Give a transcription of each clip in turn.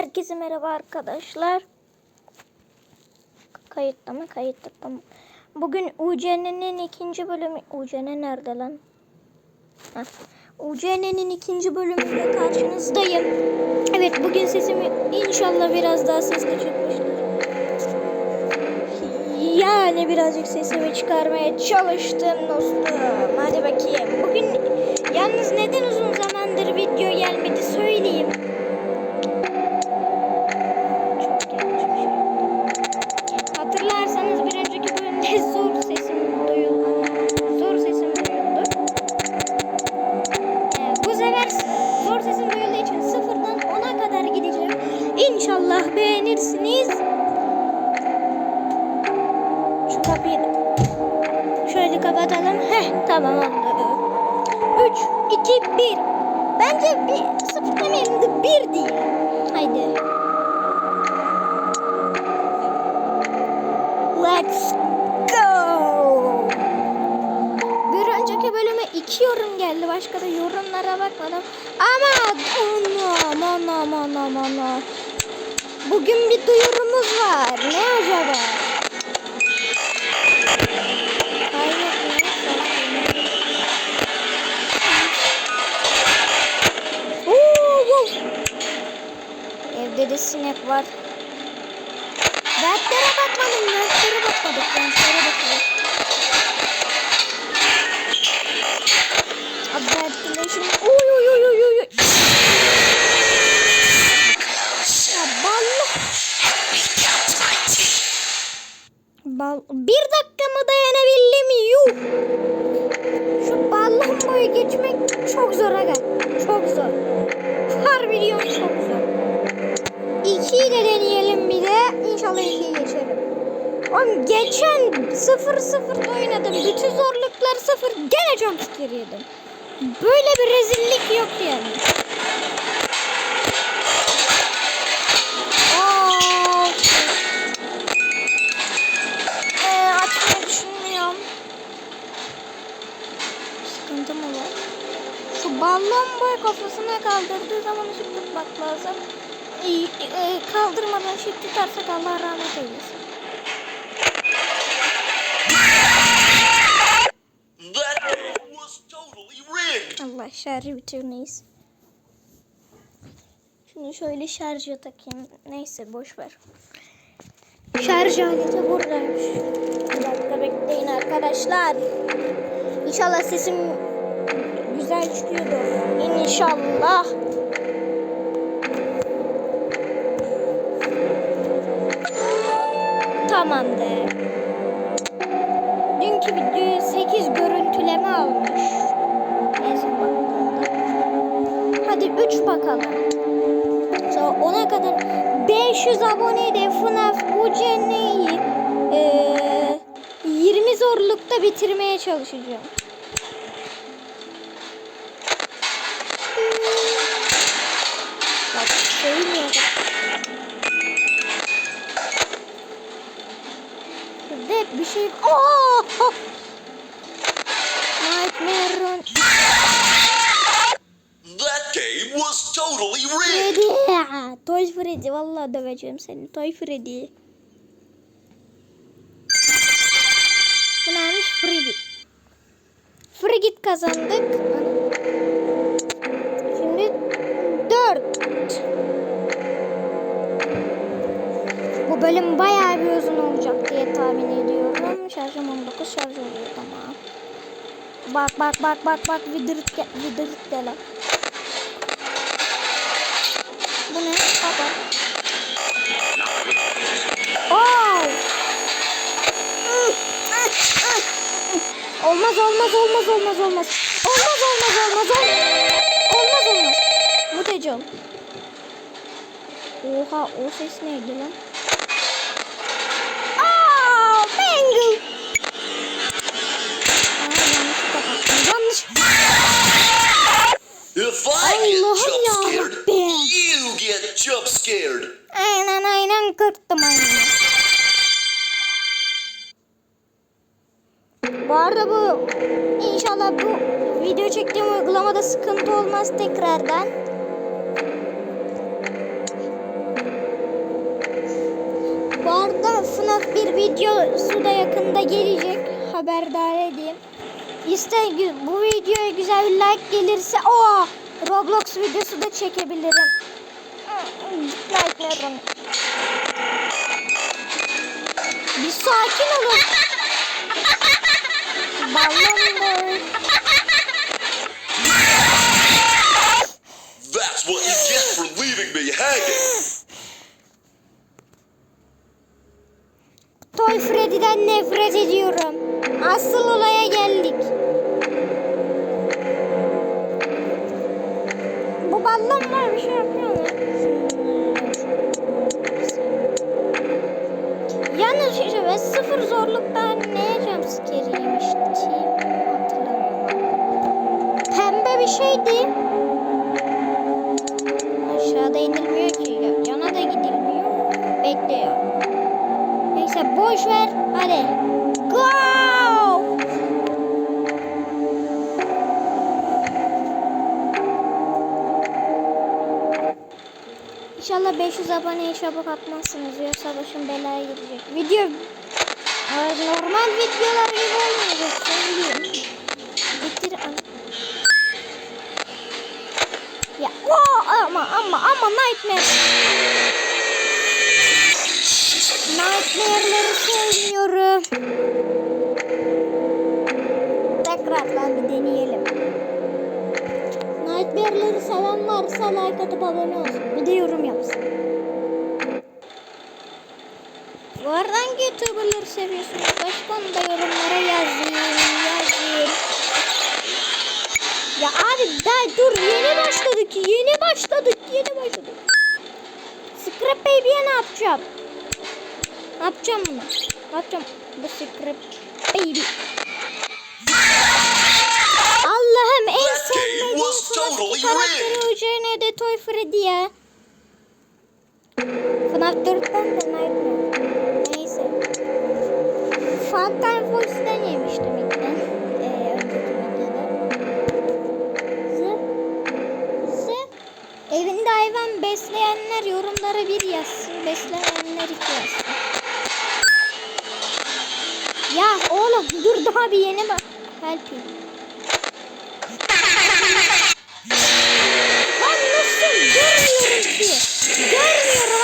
Herkese merhaba arkadaşlar. Kayıtta mı? Kayıtta tamam. Bugün UCN'nin ikinci bölümü... UCN nerede lan? UCN'nin ikinci bölümüyle karşınızdayım. Evet bugün sesimi inşallah biraz daha sesli çıkmıştır. Yani birazcık sesimi çıkarmaya çalıştım dostum. Hadi bakayım. Bugün yalnız neden uzun zamandır video gelmedi söyleyeyim. İnşallah beğenirsiniz. Şu kapıyı şöyle kapatalım. Heh tamam oldu. 3, 2, 1. Bence bir sıfır demeyelim de bir değil. Haydi. Let's go. Bir önceki bölüme iki yorum geldi. Başka da yorumlara bakmadım. Ama anam anam anam anam. Bugün bir duyurumuz var. Ne acaba? Oo, wow. Evde de sinek var. Ventlere bakmadım. Ventlere bakmadık. Ventlere bakmadık. Abi ventilation. Uy uy Bal bir dakika mı dayanabildim? Yuh. Şu ballambayı geçmek çok zor aga. Çok zor. Harbi diyorum çok zor. İkiyi de deneyelim bir de. İnşallah ikiyi geçerim. Oğlum geçen 0-0'da oynadım. Bütün zorluklar 0. Gene jumpscare yedim. Böyle bir rezillik yok yani. Boy kafasına kaldırdığı zaman ışık tutmak lazım. Ee, e, kaldırmadan ışık tutarsak Allah rahmet eylesin. Allah şarjı bitir neyse. Şimdi şöyle şarja takayım. Neyse boş ver. Şarj aleti buradaymış. Bir dakika bekleyin arkadaşlar. İnşallah sesim güzel çıkıyordur. İnşallah. Tamamdır. Dünkü videoyu 8 görüntüleme almış. Hadi 3 bakalım. Sonra 10'a kadar 500 abonede FNAF UCN'yi eee 20 zorlukta bitirmeye çalışacağım. Game was totally rigged. Freddy. Toy Freddy. Vallahi döveceğim seni. Toy Freddy. Bu neymiş? Frigid. Frigid kazandık. Şimdi 4. Bu bölüm bayağı bir uzun olacak diye tahmin ediyorum. Şarjım 19 şarj oluyor tamam. Bak bak bak bak bak vidrit gel vidrit Olmaz olmaz olmaz olmaz olmaz. Olmaz olmaz olmaz olmaz. Olmaz olmaz. Mutecol. Oha o ses neydi lan? Bu arada bu inşallah bu video çektiğim uygulamada sıkıntı olmaz tekrardan. FNAF bir videosu da yakında gelecek. Haberdar edeyim. İşte bu videoya güzel bir like gelirse o Roblox videosu da çekebilirim. Like'larım. Bir sakin olun. Balon boy. That's what you get for leaving me hanging. Toy Freddy'den nefret ediyorum. Asıl olaya geldik. Bu balon var bir şey yapıyor mu? Yalnız ben sıfır zorlukta neye jumpscare yemiştim bir şeydi. Aşağıda inilmiyor ki. Yana da gidilmiyor. Bekliyor. Neyse boş ver. Hadi. Go! İnşallah 500 aboneye çabuk atmazsınız yoksa başım belaya girecek. Video normal videolar gibi olmayacak söyleyeyim. Bitir an. Ama ama ama nightmare. Nightmare'ları sevmiyorum. Tekrardan bir deneyelim. Nightmare'ları seven varsa like atıp abone olsun. Bir de yorum yapsın. Bu arada hangi YouTuber'ları seviyorsunuz? Başka onu da yorumlara yazın. Yazın. Ya abi daha dur yeni başladık. Yeni başladık. Yeni başladık. Scrap Baby'ye ne yapacağım? Ne yapacağım bunu? Ne yapacağım? Bu Scrap Baby. Allah'ım en sevmediğim totally karakteri Eugene de Toy Freddy ya. FNAF 4'ten de Nightmare. Neyse. Funtime Voice'den yemiştim ilk besleyenler yorumlara bir yazsın. Beslemeyenler iki yazsın. Ya oğlum dur daha bir yeni bak. Help you. Lan nasıl görmüyorum ki? Görmüyorum.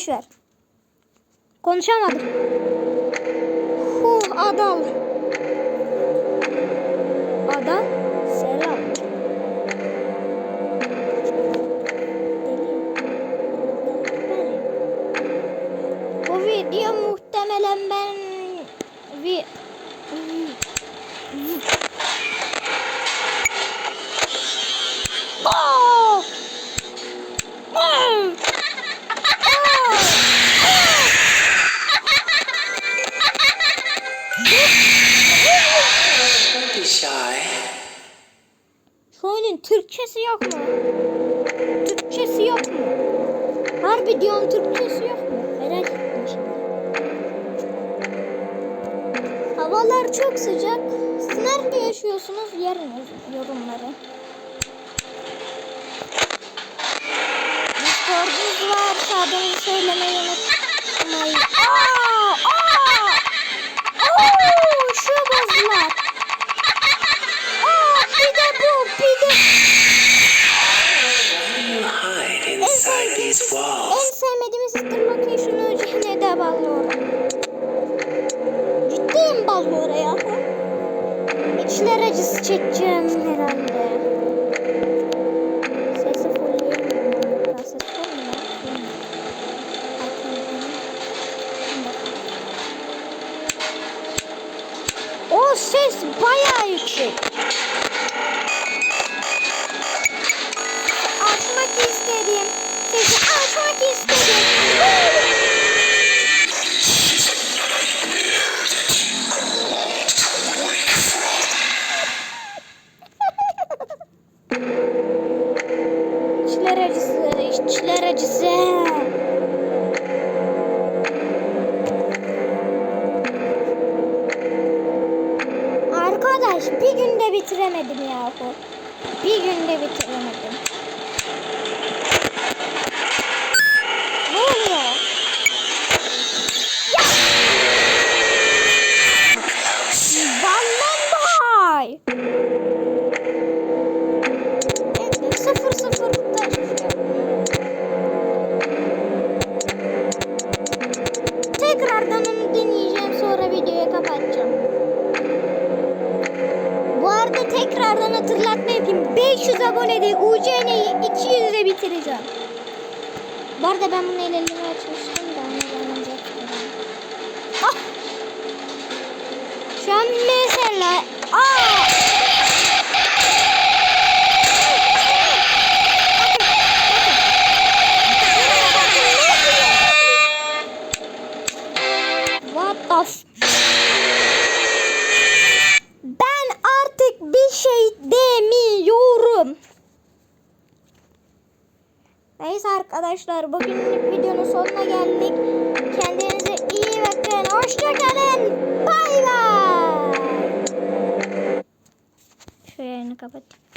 Boş ver. Konuşamadım. Havalar çok sıcak. Siz nerede yaşıyorsunuz? Yarın yorumları. Discord'unuz varsa adını söylemeyi unutmayın. Aa! Aa! Oo, şu bozlar. Aa, bir de bu, bir de... İnside these En sevmediğimiz Sister Location'ı cehennede bağlıyorum. Ciddiyim İçler acısı çekeceğim herhalde. Sesi fullleyemiyorum. Biraz ses full mu? Full mu? Bakın. Oo O ses bayağı yüksek. İçler acısı, içler acısı. Arkadaş bir günde bitiremedim yahu. Bir günde bitiremedim. 200'e bitireceğim. Bu arada ben bunu ellerimi açmıştım da onu açıyorum. Ah! Şu an mesela Aa! Ben artık bir şey demiyorum. Neyse arkadaşlar bugünlük videonun sonuna geldik. Kendinize iyi bakın. Hoşçakalın. Bay bay. Şu yayını kapatayım.